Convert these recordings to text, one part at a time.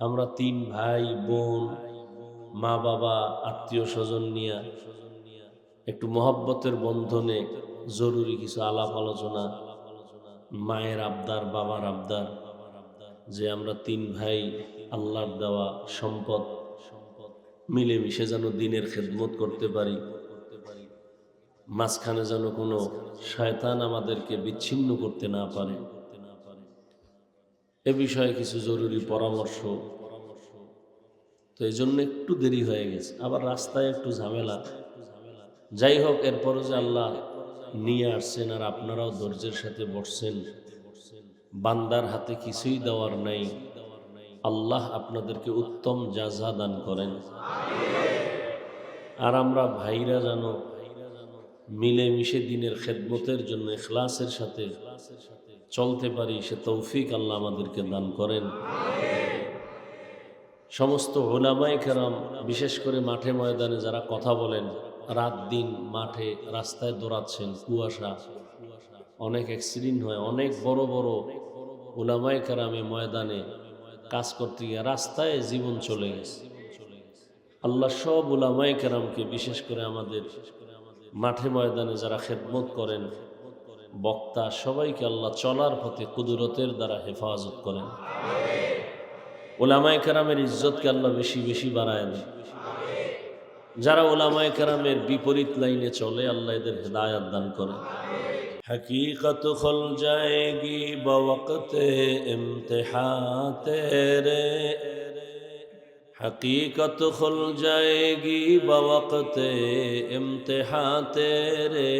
আমরা তিন ভাই, বোন, মা, বাবা, আত্মীয় স্বজন নিয়ে একটু মহব্বতের বন্ধনে জরুরি কিছু আলাপ আলোচনা, মায়ের আবদার, বাবার আবদার, যে আমরা তিন ভাই, আল্লাহর দেওয়া সম্পদ মিলেমিশে যেন দিনের খেদমত করতে পারি। মাঝখানে যেন কোনো শয়তান আমাদেরকে বিচ্ছিন্ন করতে না পারে। এ বিষয়ে কিছু জরুরি পরামর্শ। তো এই জন্য একটু দেরি হয়ে গেছে। আবার রাস্তায় একটু ঝামেলা। যাই হোক, এরপরও যে আল্লাহ নিয়ে আসছেন আর আপনারাও ধৈর্যের সাথে বসছেন, বান্দার হাতে কিছুই দেওয়ার নাই। আল্লাহ আপনাদেরকে উত্তম যা দান করেন। আর আমরা ভাইরা জানো মিলেমিশে দিনের খেদমতের জন্য এখলাসের সাথে চলতে পারি, সে তৌফিক আল্লাহ আমাদেরকে দান করেন। সমস্ত ওলামাই কেরাম, বিশেষ করে মাঠে ময়দানে যারা কথা বলেন, রাত দিন মাঠে রাস্তায় দৌড়াচ্ছেন কুয়াশা, অনেক অ্যাক্সিডেন্ট হয়, অনেক বড় বড় ওলামাই কেরামে ময়দানে কাজ করতে গিয়ে রাস্তায় জীবন চলে গেছে। আল্লাহ সব ওলামাই কেরামকে বিশেষ করে আমাদের মাঠে ময়দানে যারা খেদমত করেন, বক্তা সবাইকে আল্লাহ চলার পথে কুদরতের দ্বারা হেফাজত করেন। ওলামায় কেরামের ইজ্জতকে আল্লাহ বেশি বেশি বাড়ায় যারা ওলামায় কেরামের বিপরীত লাইনে চলে, আল্লাহ এদের হেদায়াত দান করে হকীকত খুল যায়গি বক্তে بوقت امتحان حقیقت خل جائے گی بوقت امتحان تیرے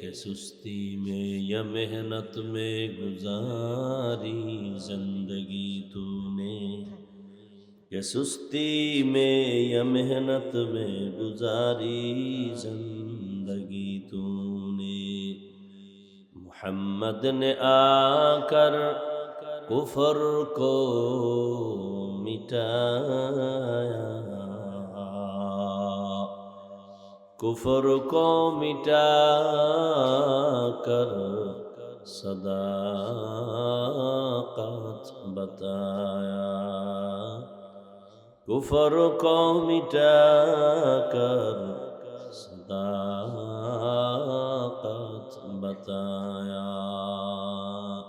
کہ سستی میں یا محنت میں گزاری زندگی تو نے کہ سستی میں یا محنت میں گزاری زندگی تو نے محمد نے آ کر কুফর কো মিটায়া কুফর কো মিটা কর صداقت بتایا کفر کو مٹا کر صداقت بتایا